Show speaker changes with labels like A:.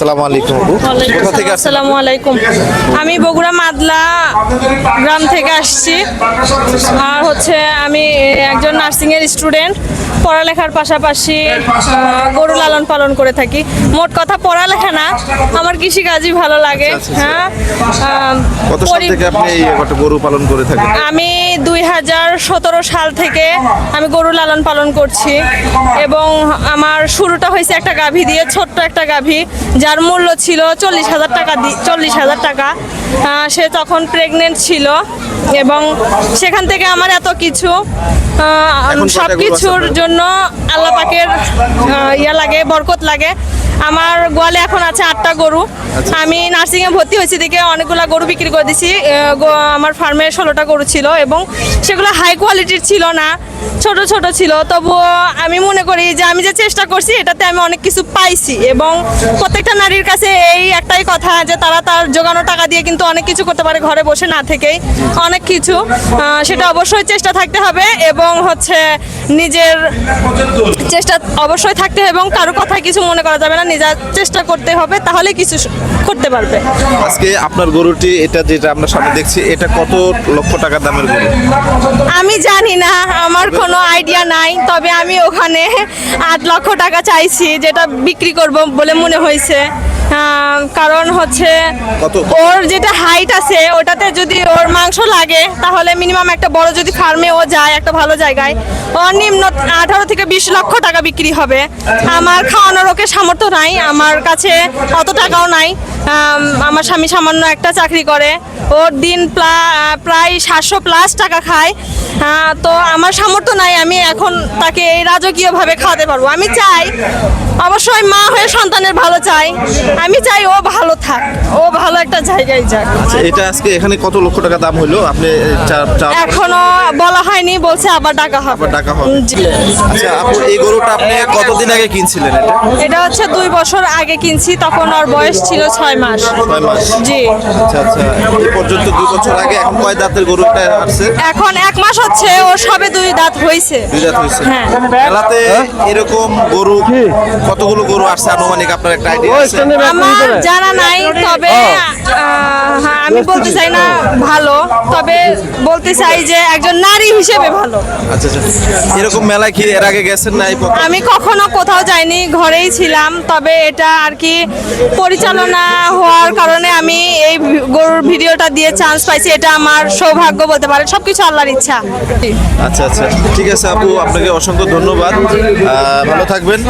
A: আসসালামু আলাইকুম কোথা থেকে
B: আসসালামু আলাইকুম। আমি বগুড়া মাদলা গ্রাম থেকে আসছি। আর হচ্ছে আমি একজন নার্সিং এর স্টুডেন্ট পড়ালেখার পাশাপাশি গরু লালন পালন করে থাকি। মোট কথা পড়ালেখা না আমার কৃষিকাজই ভালো লাগে। হ্যাঁ
A: কত সাল থেকে আপনি গরু পালন করে থাকেন?
B: আমি দুই হাজার সতেরো সাল থেকে আমি গরু লালন পালন করছি। এবং আমার শুরুটা হয়েছে একটা গাভী দিয়ে ছোট্ট একটা গাভী যার মূল্য ছিল চল্লিশ হাজার টাকা চল্লিশ হাজার টাকা। সে তখন প্রেগনেন্ট ছিল এবং সেখান থেকে আমার এত কিছু সব কিছুর জন্য আল্লাপাকের ইয়া লাগে বরকত লাগে। আমার গোয়ালে এখন আছে আটটা গরু।
A: আচ্ছা।
B: আমি নার্সিং এ ভর্তি হয়েছি দিকে অনেকগুলা গরু বিক্রি করে দিছি। আমার ফার্মে ষোলোটা গরু ছিল এবং সেগুলো হাই কোয়ালিটির ছিল না ছোট ছোট ছিল। তবুও আমি মনে করি যে আমি যে চেষ্টা করছি এটাতে আমি অনেক কিছু পাইছি এবং প্রত্যেকটা নারীর কাছে এই একটাই কথা যে তারা তার জোগানো টাকা দিয়ে কিন্তু অনেক কিছু করতে পারে ঘরে বসে না থেকেই। অনেক কিছু সেটা অবশ্যই চেষ্টা থাকতে হবে এবং হচ্ছে নিজের চেষ্টা অবশ্যই থাকতে হবে এবং কারও কথায় কিছু মনে করা যাবে না। নিজের চেষ্টা করতে হবে তাহলে কিছু করতে পারবে।
A: আজকে আপনার গরুটি এটা যেটা আমরা সামনে দেখছি এটা কত লক্ষ টাকা দামের গরু?
B: আমি জানি না আমার কোনো আইডিয়া নাই তবে আমি ওখানে আট লক্ষ টাকা চাইছি যেটা বিক্রি করব বলে মনে হয়েছে। কারণ হচ্ছে ওর যেটা হাইট আছে ওটাতে যদি ওর মাংস লাগে তাহলে মিনিমাম একটা বড় যদি ফার্মে ও যায় একটা ভালো জায়গায় ওর নিম্ন আঠারো থেকে বিশ লক্ষ টাকা বিক্রি হবে। আমার খাওয়ানোর ওকে সামর্থ্য নাই আমার কাছে অত টাকাও নাই। আমার স্বামী সামান্য একটা চাকরি করে। ওর দিন প্রায় সাতশো প্লাস টাকা খায়। তো আমার সামর্থ্য নাই আমি এখন তাকে এই রাজকীয়ভাবে খাওয়াতে পারব। আমি চাই অবশ্যই মা হয়ে সন্তানের ভালো চাই। আমি চাই ও ভালো থাক ও ভালো একটা জায়গায় যাক।
A: আচ্ছা এটা আজকে এখানে কত লক্ষ টাকা দাম হলো? আপনি
B: এখনও বলা হয়নি বলছে আবার টাকা হবে।
A: আবার টাকা হবে। আচ্ছা আপু এই গরুটা আপনি কতদিন আগে কিনছিলেন এটা?
B: এটা হচ্ছে দুই বছর আগে কিনছি তখন ওর বয়স ছিল ছয় মাস।
A: ছয় মাস।
B: জি।
A: আচ্ছা আচ্ছা এই পর্যন্ত দুই বছর আগে এখন কয় দাঁতের গরু এটা আসছে?
B: এখন এক মাস হচ্ছে ও সবে দুই দাঁত হয়েছে।
A: দুই দাঁত হয়েছে।
B: হ্যাঁ।
A: মেলাতে এরকম গরু কতগুলো গরু আসছে? আনুমানিক আপনার একটা আইডিয়া আছে?
B: আমার জানা নাই তবে হ্যাঁ, আমি বলতে চাই না ভালো তবে বলতে চাই যে একজন নারী হিসেবে ভালো।
A: আচ্ছা আচ্ছা। এরকম মেলায় কি এর আগে গেছেন না এই প্রথম?
B: আমি কখনো কোথাও যাইনি ঘরেই ছিলাম তবে এটা আর কি পরিচালনা হওয়ার কারণে আমি এই গরুর ভিডিওটা দিয়ে চান্স পাইছি এটা আমার সৌভাগ্য বলতে পারেন সবকিছু আল্লাহর ইচ্ছা।
A: আচ্ছা আচ্ছা। ঠিক আছে আপু আপনাকে অসংখ্য ধন্যবাদ। ভালো থাকবেন।